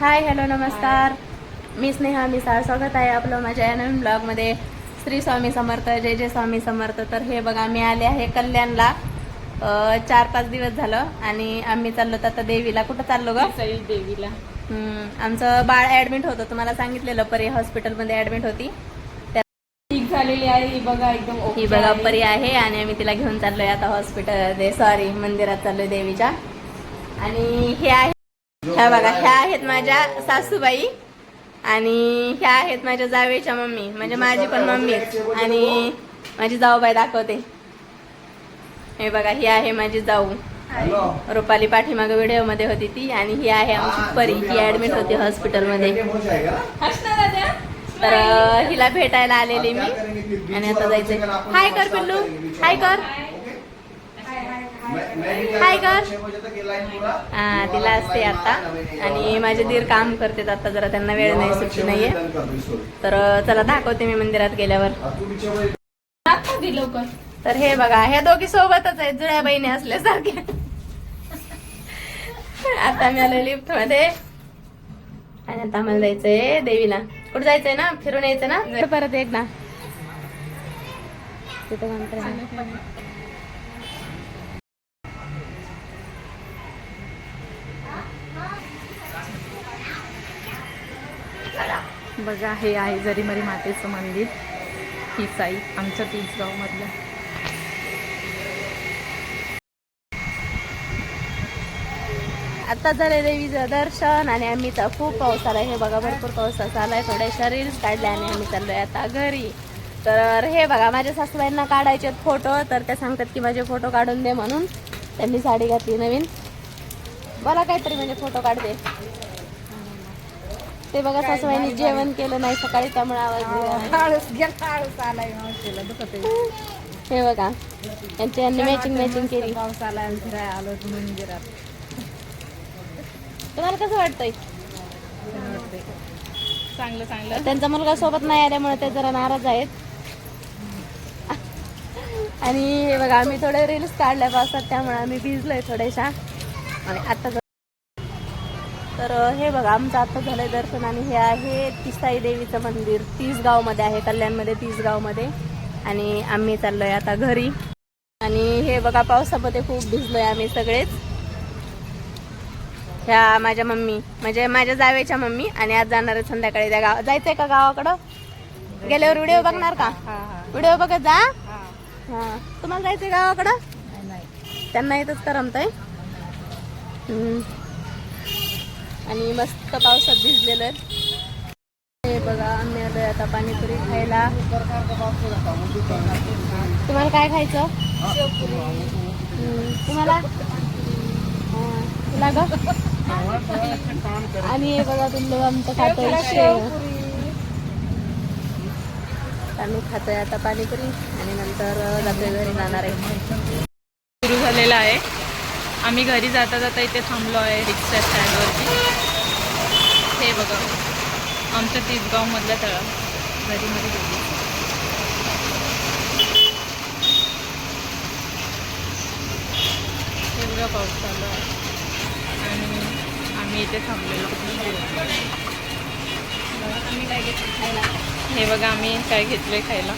Hi hello नमस्कार. मी स्नेहा मिसाळ. स्वागत आहे आपलं माझ्या या नवीन ब्लॉगमध्ये श्री स्वामी समर्थ जय जय स्वामी समर्थ. तर हे बघा मी आले आहे कल्याणला. चार पाच दिवस झालं आणि आम्ही चाललो तर आता देवीला. कुठं चाललो ग? देवीला. आमचं बाळ ऍडमिट होतं. तुम्हाला सांगितलेलं परी हॉस्पिटलमध्ये ऍडमिट होती. ठीक झालेली आहे. ही बघा एकदम ही बघा. परी आहे आणि आम्ही तिला घेऊन चाललोय आता हॉस्पिटल सॉरी मंदिरात चाललोय देवीच्या. आणि हे आहे ह्या बघा ह्या आहेत माझ्या सासूबाई आणि ह्या आहेत माझ्या जावेच्या मम्मी म्हणजे माझी पण मम्मी. आणि माझी जाऊबाई दाखवते. हे बघा ही आहे माझी जाऊ. रुपाली पाठीमागे व्हिडिओमध्ये होती ती आणि ही आहे आमची परी. ही ऍडमिट होती हॉस्पिटलमध्ये तर हिला भेटायला आलेली मी. आणि आता जायचंय. हाय कर पिल्लू. हाय कर. हाय कर हा तिला असते आता. आणि माझे दीर काम करतात आता जरा त्यांना वेळ नाही सुट्टी नाहीये. तर चला दाखवते मी मंदिरात गेल्यावर. तर हे बघा ह्या दोघी सोबतच आहेत जुळ्या बहिणी असल्यासारख्या. आता मी आलो लिफ्टमध्ये. आणि आता आम्हाला जायचंय देवीला. कुठे जायचंय ना? फिरून यायचं ना? परत एकदा तिथं बघा हे आहे जरीमरी मातेचं मंदिर. ही साई आमच्या तीसगाव मधलं आता झाले देवीचं दर्शन आणि आम्ही तर खूप पाऊस आला हे बघा भरपूर पाऊस असा आलाय. थोड्याशा रील्स काढल्या आणि आम्ही चाललोय आता घरी. तर हे बघा माझ्या सासूबाईंना काढायचे फोटो तर त्या सांगतात की माझे फोटो काढून दे म्हणून. त्यांनी साडी घातली नवीन. मला काहीतरी म्हणजे फोटो काढते. ते बघा सासूबाईंनी जेवण केलं नाही सकाळी त्यामुळे आवाज दिला. आळस गेला आळस आलाय मावशीला दुखत हे बघा यांची यांनी मॅचिंग मॅचिंग केली. पाऊस फिरायला आलो मंदिरात. तुम्हाला कसं वाटतंय? चांगलं चांगलं. त्यांचा मुलगा सोबत नाही आल्यामुळे ते जरा नाराज आहेत. आणि हे बघा आम्ही थोडे रील्स काढल्या पावसात त्यामुळे आम्ही भिजलोय थोड्याशा. आणि आता तर हे बघा आमचं आता झालंय दर्शन आणि हे आहे तिसाई देवीचं मंदिर. तीसगावमध्ये आहे कल्याणमध्ये तीसगावमध्ये आणि आम्ही चाललोय आता घरी. आणि हे बघा पावसामध्ये खूप भिजलोय आम्ही सगळेच. ह्या माझ्या मम्मी म्हणजे माझ्या जावेच्या मम्मी आणि आज जाणार आहे संध्याकाळी त्या गाव जायचंय का गावाकडं? गेल्यावर व्हिडिओ बघणार का? व्हिडिओ बघत जा. हा. तुम्हाला जायचंय गावाकडं? त्यांना इथंच करमतंय. हम्म. आणि मस्त पावसात भिजलेलं हे बघा आम्ही आलोय आता पाणीपुरी खायला. तुम्हाला काय खायचं? तुम्हाला? तुला ग आणि हे बघा तुमचं आमचं खातोय. शेव आम्ही खातोय आता पाणीपुरी आणि नंतर जातोय घरी जाणार आहे. सुरू झालेला आहे. आम्ही घरी जाता जाता इथे थांबलो आहे रिक्षा स्टँडवरती. बघा. आमच्या तीसगाव तळा. घरीमध्ये गेली. एवढा पाऊस चालू आहे आणि आम्ही इथे थांबलेलो. आम्ही काय घेतलं? खायला हे बघा आम्ही काय घेतलंय खायला.